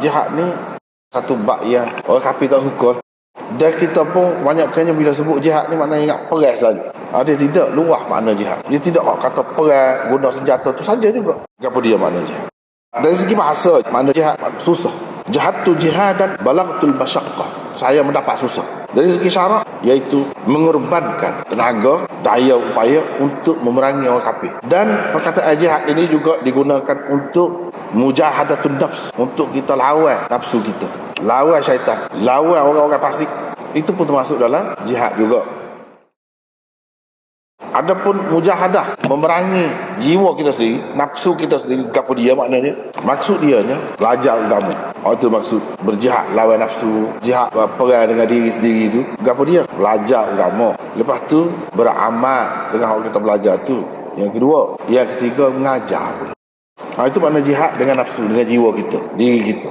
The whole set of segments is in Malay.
jihad ni satu bak yang orang kafir tak suka dan kita pun banyakkannya bila sebut jihad ni maknanya ingat perang saja. Ha, dia tidak luah makna jihad. Dia tidak kata perang guna senjata tu saja juga. Apa dia makna jihad? Dari segi bahasa, makna jihad susah. Jihad tu jihad dan balagtul masyaqqah. Saya mendapat susah. Dari segi syarak, iaitu mengorbankan tenaga, daya, upaya untuk memerangi orang kafir. Dan perkataan jihad ini juga digunakan untuk mujahadatun nafs. Untuk kita lawan nafsu kita. Lawan syaitan. Lawan orang-orang fasik. Itu pun termasuk dalam jihad juga. Adapun mujahadah memerangi jiwa kita sendiri, nafsu kita sendiri, apa dia maknanya? Maksud dia nya belajar agama. Oh itu maksud berjihad lawan nafsu, jihad perang dengan diri sendiri itu. Apa dia? Belajar agama. Lepas tu beramal dengan orang kita belajar tu. Yang kedua, yang ketiga mengajar. Ha, itu makna jihad dengan nafsu, dengan jiwa kita, diri kita.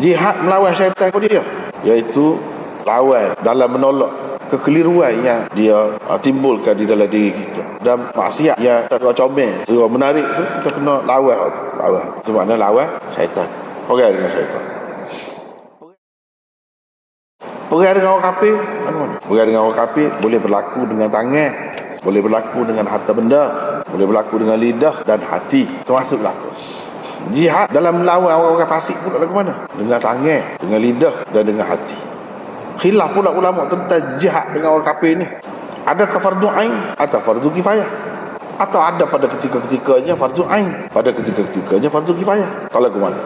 Jihad melawan syaitan apa dia? Iaitu lawan dalam menolak kekeliruan yang dia uh, timbulkan di dalam diri kita. Dan maksiat yang kita comel suruh menarik tu kita kena lawan. Lawan. Itu makna lawan syaitan. Perang dengan syaitan. Perang dengan orang kafir. Mana perang dengan orang kafir boleh berlaku dengan tangan boleh berlaku dengan harta benda boleh berlaku dengan lidah dan hati. Termasuk berlaku. Jihad dalam melawan orang-orang fasik pula lagu mana? Dengan tangan dengan lidah dan dengan hati. Khilaf pula ulama tentang jihad dengan orang kafir ni. Adakah fardu ain atau fardu kifayah? Atau ada pada ketika-ketikanya fardu ain? Pada ketika-ketikanya fardu kifayah. Kalau ke mana?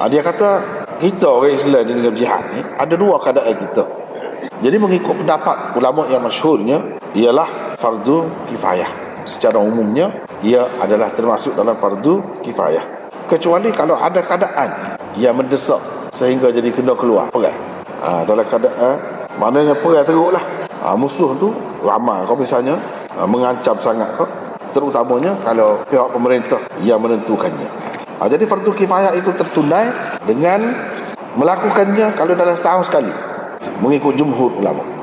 Ha, dia kata kita orang Islam dengan jihad ni ada dua keadaan kita. Jadi mengikut pendapat ulama yang masyhurnya ialah fardu kifayah secara umumnya ia adalah termasuk dalam fardu kifayah. Kecuali kalau ada keadaan yang mendesak sehingga jadi kena keluar perang ha, dalam keadaan maknanya perang teruk lah. Ha, musuh tu ramai kau misalnya ha, mengancam sangat kau. Terutamanya kalau pihak pemerintah yang menentukannya. Ha, jadi fardu kifayah itu tertunai dengan melakukannya kalau dalam setahun sekali. Mengikut jumhur ulama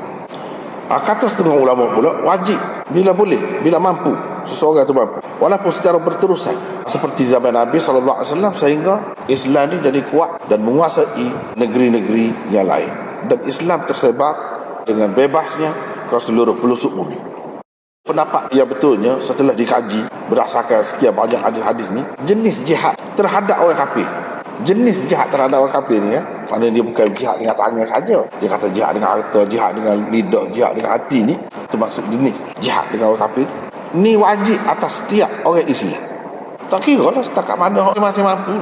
ha, kata setengah ulama pula wajib bila boleh bila mampu seseorang itu mampu. Walaupun secara berterusan seperti zaman Nabi SAW sehingga Islam ini jadi kuat dan menguasai negeri-negeri yang lain. Dan Islam tersebar dengan bebasnya ke seluruh pelosok bumi. Pendapat yang betulnya setelah dikaji berdasarkan sekian banyak hadis-hadis ni jenis jihad terhadap orang kafir. Jenis jihad terhadap orang kafir ni ya kerana dia bukan jihad dengan tangan saja. Dia kata jihad dengan harta jihad dengan lidah jihad dengan hati ni termasuk jenis jihad dengan orang kafir. Ni wajib atas setiap orang Islam. Tak kira lah setakat mana orang masih mampu.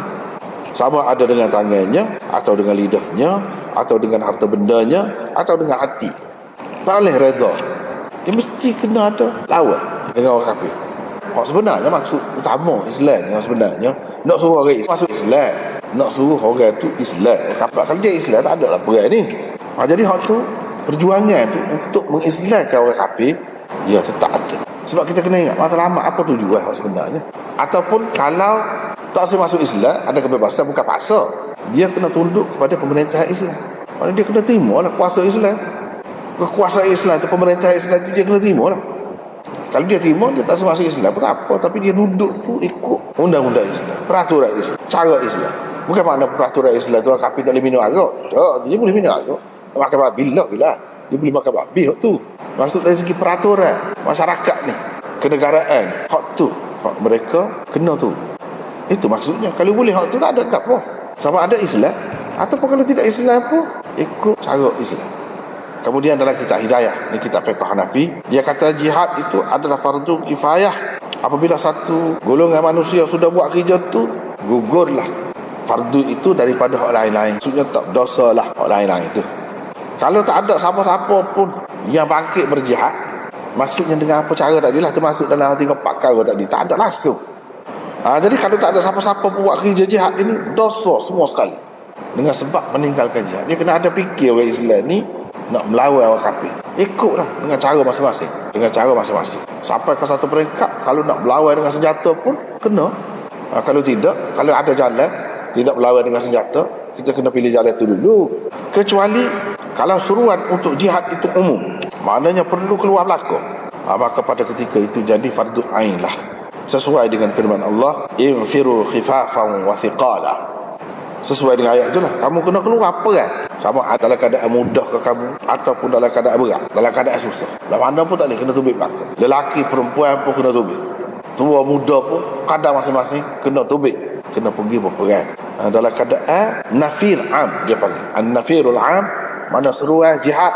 Sama ada dengan tangannya atau dengan lidahnya atau dengan harta bendanya atau dengan hati. Tak boleh reda. Dia mesti kena ada lawan dengan orang kafir. Hak sebenarnya maksud utama Islam yang sebenarnya nak suruh orang Islam masuk Islam nak suruh orang tu Islam kalau dia Islam tak ada lah perang ni ha, jadi hak tu perjuangan tu untuk mengislamkan orang kafir dia tetap ada sebab kita kena ingat matlamat apa tujuan sebenarnya. Ataupun kalau tak saya masuk Islam, ada kebebasan bukan paksa. Dia kena tunduk kepada pemerintahan Islam. Maksudnya dia kena terima lah kuasa Islam. Kekuasaan Islam itu pemerintah Islam itu dia kena terima lah. Kalau dia terima, dia tak masuk Islam pun apa. Tapi dia duduk tu ikut undang-undang Islam. Peraturan Islam. Cara Islam. Bukan makna peraturan Islam tu kapi tak boleh minum arak. Tak, dia boleh minum arak. Makan babi lah. Bila. Dia boleh makan babi tu. Maksud dari segi peraturan masyarakat ni, kenegaraan, hak tu, hak mereka kena tu. Itu maksudnya. Kalau boleh hak tu tak ada apa. Sama ada Islam ataupun kalau tidak Islam pun ikut cara Islam. Kemudian dalam kitab Hidayah, ni kitab Fiqh Hanafi, dia kata jihad itu adalah fardu kifayah. Apabila satu golongan manusia sudah buat kerja tu, gugurlah fardu itu daripada orang lain-lain. Maksudnya tak dosa lah orang lain-lain itu. Kalau tak ada siapa-siapa pun yang bangkit berjihad maksudnya dengan apa cara tadi lah termasuk dalam tiga pakar tadi. Tak ada langsung. Ha, jadi kalau tak ada siapa-siapa buat kerja jihad ini dosa semua sekali. Dengan sebab meninggalkan jihad. Dia kena ada fikir orang Islam ni nak melawan orang kafir. Ikutlah dengan cara masing-masing. Dengan cara masing-masing. Sampai ke satu peringkat kalau nak melawan dengan senjata pun kena. Ha, kalau tidak kalau ada jalan tidak melawan dengan senjata kita kena pilih jalan itu dulu. Kecuali kalau suruhan untuk jihad itu umum. Maknanya perlu keluar belaka ha, maka pada ketika itu jadi fardu ain lah. Sesuai dengan firman Allah infiru khifafan wa thiqala sesuai dengan ayat itulah. Kamu kena keluar apa kan? Sama ada dalam keadaan mudah ke kamu ataupun dalam keadaan berat dalam keadaan susah. Dalam mana pun tak boleh kena tubik belakang. Lelaki perempuan pun kena tubik. Tua muda pun kadang masing-masing kena tubik. Kena pergi berperang Ha, dalam keadaan nafir am dia panggil. An-nafirul am mana seruan jihad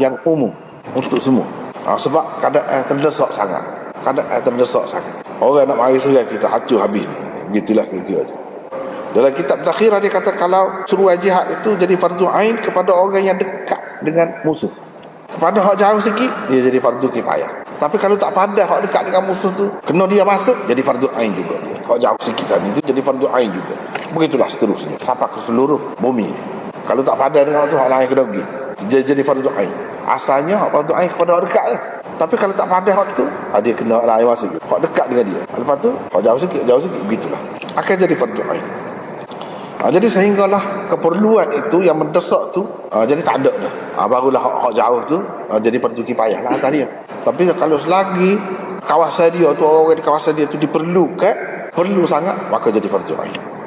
yang umum untuk semua. Ha, sebab keadaan terdesak sangat. Keadaan terdesak sangat. Orang nak mari serai kita hancur habis. Begitulah kira-kira tu. Dalam kitab takhir dia kata kalau seruan jihad itu jadi fardu ain kepada orang yang dekat dengan musuh. Kepada hak jauh sikit dia jadi fardu kifayah. Tapi kalau tak pandai hak dekat dengan musuh tu kena dia masuk jadi fardu ain juga dia. Hak jauh sikit tadi itu jadi fardu ain juga begitulah seterusnya. Sampai ke seluruh bumi. Kalau tak pandai dengan tu hak lain kena pergi. Jadi, jadi fardu ain. Asalnya hak fardu ain kepada hak dekat je tapi kalau tak pandai hak tu ha, dia kena lain masuk hak dekat dengan dia. Lepas tu hak jauh sikit jauh sikit begitulah. Akan jadi fardu ain. Ha, jadi sehinggalah keperluan itu yang mendesak tu ha, jadi tak ada dah. Ha, barulah hak, hak jauh tu ha, jadi fardu kifayah lah atas dia. Tapi kalau selagi kawasan dia tu orang di kawasan dia tu diperlukan, perlu sangat maka jadi fardu ain.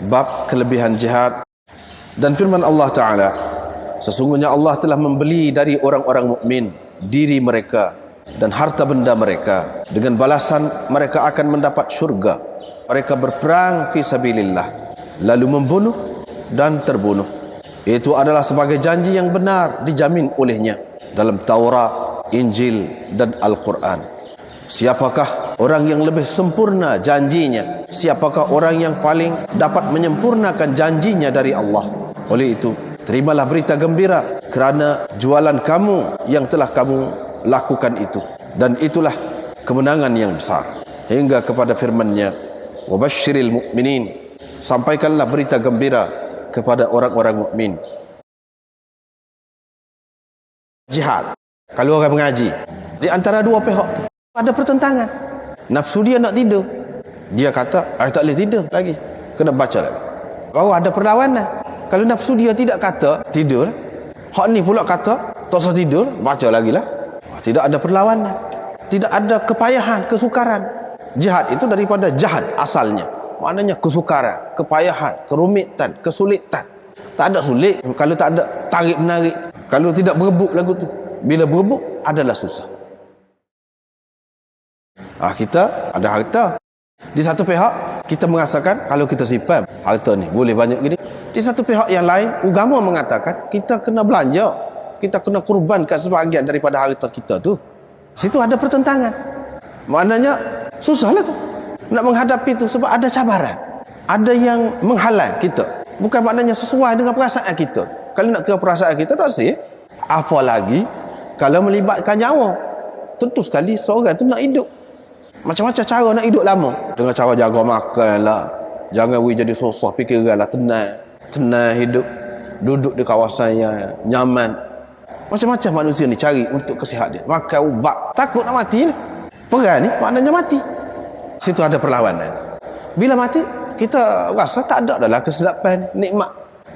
Bab kelebihan jihad dan firman Allah Taala sesungguhnya Allah telah membeli dari orang-orang mukmin diri mereka dan harta benda mereka. Dengan balasan mereka akan mendapat syurga. Mereka berperang fi sabilillah lalu membunuh dan terbunuh. Itu adalah sebagai janji yang benar dijamin olehnya dalam Taurat, Injil dan Al-Quran. Siapakah orang yang lebih sempurna janjinya. Siapakah orang yang paling dapat menyempurnakan janjinya dari Allah? Oleh itu terimalah berita gembira kerana jualan kamu yang telah kamu lakukan itu. Dan itulah kemenangan yang besar. Hingga kepada firman-Nya wabashshiril mu'minin. Sampaikanlah berita gembira kepada orang-orang mukmin. Jihad. Kalau orang mengaji. Di antara dua pihak ada pertentangan nafsu dia nak tidur. Dia kata ah tak boleh tidur lagi. Kena baca lagi. Baru ada perlawanan kalau nafsu dia tidak kata tidur hak ni pula kata tak usah tidur baca lagi lah. Tidak ada perlawanan. Tidak ada kepayahan kesukaran. Jihad itu daripada jihad asalnya. Maknanya kesukaran kepayahan kerumitan kesulitan. Tak ada sulit. Kalau tak ada tarik menarik kalau tidak berebut lagu tu. Bila berebut adalah susah ah kita ada harta. Di satu pihak kita merasakan kalau kita simpan harta ni boleh banyak gini. Di satu pihak yang lain agama mengatakan kita kena belanja. Kita kena kurbankan sebahagian daripada harta kita tu. Situ ada pertentangan. Maknanya susahlah tu nak menghadapi tu sebab ada cabaran. Ada yang menghalang kita. Bukan maknanya sesuai dengan perasaan kita. Kalau nak kira perasaan kita tak sih? Apa lagi kalau melibatkan nyawa. Tentu sekali seorang tu nak hidup macam-macam cara nak hidup lama. Dengan cara jaga makan lah. Jangan we jadi susah fikiran lah. Tenang. Tenang hidup. Duduk di kawasan yang nyaman. Macam-macam manusia ni cari untuk kesihat dia. Makan ubat. Takut nak mati lah. Perang ni maknanya mati. Situ ada perlawanan. Bila mati kita rasa tak ada adalah kesedapan nikmat.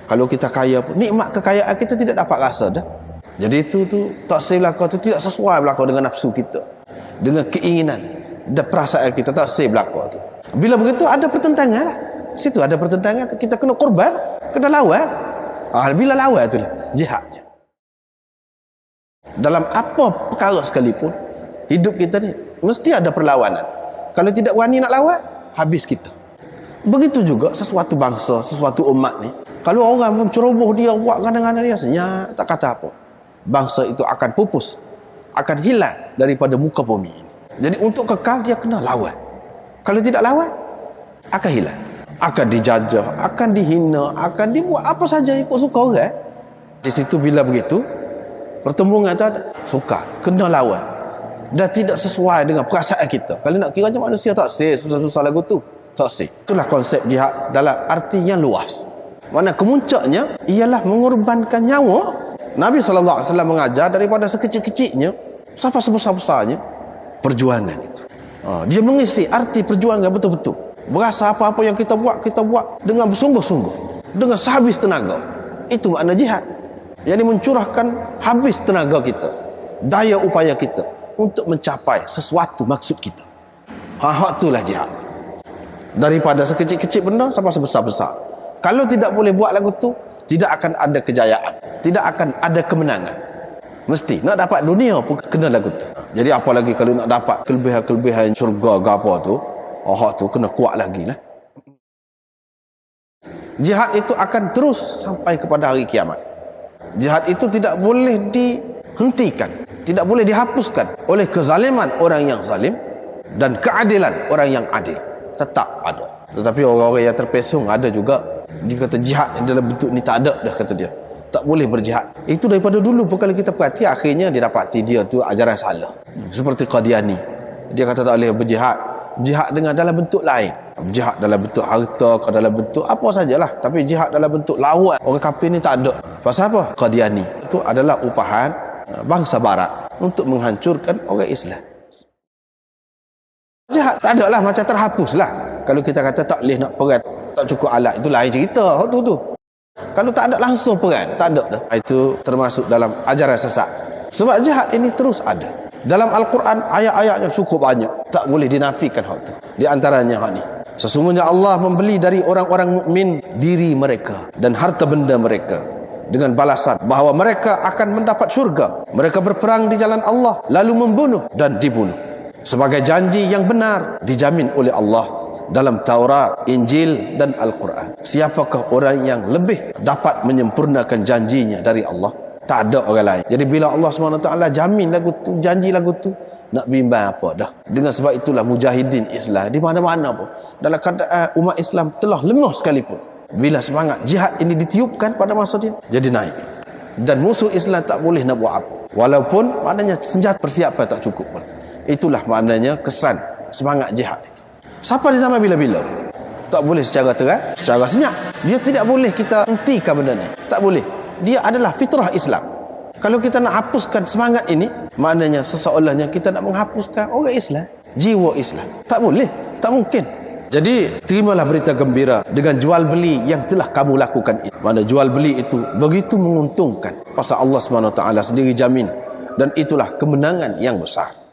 Kalau kita kaya pun nikmat kekayaan kita tidak dapat rasa dah. Jadi itu tu tak sesuai belakang tu tidak sesuai belakang dengan nafsu kita. Dengan keinginan dan perasaan kita tak save belakang tu. Bila begitu ada pertentangan lah. Situ ada pertentangan kita kena korban kena lawan. Ah, bila lawan tu lah jihad dalam apa perkara sekalipun hidup kita ni mesti ada perlawanan. Kalau tidak berani nak lawan habis kita. Begitu juga sesuatu bangsa sesuatu umat ni kalau orang menceroboh dia buat kadang-kadang dia senyap tak kata apa. Bangsa itu akan pupus akan hilang daripada muka bumi ini jadi untuk kekal dia kena lawan. Kalau tidak lawan, akan hilang. Akan dijajah, akan dihina, akan dibuat apa saja ikut suka orang. Di situ bila begitu, pertembungan ada. Suka, kena lawan. Dan tidak sesuai dengan perasaan kita. Kalau nak kira macam manusia tak sih, susah-susah lagu tu. Tak sih. Itulah konsep jihad dalam arti yang luas. Mana kemuncaknya ialah mengorbankan nyawa. Nabi SAW mengajar daripada sekecil-kecilnya sampai sebesar-besarnya perjuangan itu. Ha, dia mengisi arti perjuangan betul-betul. Berasa apa-apa yang kita buat, kita buat dengan bersungguh-sungguh. Dengan sehabis tenaga. Itu makna jihad. Yang mencurahkan habis tenaga kita. daya upaya kita untuk mencapai sesuatu maksud kita. Ha, hak itulah jihad. Daripada sekecil-kecil benda sampai sebesar-besar. Kalau tidak boleh buat lagu tu, tidak akan ada kejayaan. Tidak akan ada kemenangan. Mesti. Nak dapat dunia pun kena lagu tu. Jadi apa lagi kalau nak dapat kelebihan-kelebihan syurga ke apa tu, oh, tu kena kuat lagi lah. Jihad itu akan terus sampai kepada hari kiamat. Jihad itu tidak boleh dihentikan. Tidak boleh dihapuskan oleh kezaliman orang yang zalim dan keadilan orang yang adil. Tetap ada. Tetapi orang-orang yang terpesong ada juga. Dia kata jihad dalam bentuk ni tak ada dah kata dia. Tak boleh berjihad. Itu daripada dulu pun kalau kita perhati akhirnya dia dapati dia tu ajaran salah. Seperti Qadiani. Dia kata tak boleh berjihad. Jihad dengan dalam bentuk lain. Jihad dalam bentuk harta atau dalam bentuk apa sajalah. Tapi jihad dalam bentuk lawan. Orang kafir ni tak ada. Pasal apa? Qadiani. Itu adalah upahan uh, bangsa barat untuk menghancurkan orang Islam. Jihad tak ada lah macam terhapus lah. Kalau kita kata tak boleh nak perang, tak cukup alat, itu lain cerita. Waktu tu. Kalau tak ada langsung perang, tak ada dah. Itu termasuk dalam ajaran sesat. Sebab jihad ini terus ada. Dalam Al-Quran, ayat-ayatnya cukup banyak. Tak boleh dinafikan hal itu. Di antaranya hal ini. Sesungguhnya Allah membeli dari orang-orang mukmin diri mereka dan harta benda mereka dengan balasan bahawa mereka akan mendapat syurga. Mereka berperang di jalan Allah lalu membunuh dan dibunuh. Sebagai janji yang benar dijamin oleh Allah dalam Taurat, Injil dan Al-Quran. Siapakah orang yang lebih dapat menyempurnakan janjinya dari Allah? Tak ada orang lain. Jadi bila Allah SWT jamin lagu tu, janji lagu tu, nak bimbang apa dah. Dengan sebab itulah mujahidin Islam di mana-mana pun. Dalam keadaan umat Islam telah lemah sekalipun. Bila semangat jihad ini ditiupkan pada masa dia, jadi naik. Dan musuh Islam tak boleh nak buat apa. Walaupun maknanya senjata persiapan tak cukup pun. Itulah maknanya kesan semangat jihad itu. Siapa di zaman bila-bila? Tak boleh secara terang, secara senyap. Dia tidak boleh kita hentikan benda ni. Tak boleh dia adalah fitrah Islam. Kalau kita nak hapuskan semangat ini, maknanya seseolahnya kita nak menghapuskan orang Islam, jiwa Islam. Tak boleh, tak mungkin. Jadi, terimalah berita gembira dengan jual beli yang telah kamu lakukan itu. Mana jual beli itu begitu menguntungkan. Pasal Allah SWT sendiri jamin. Dan itulah kemenangan yang besar.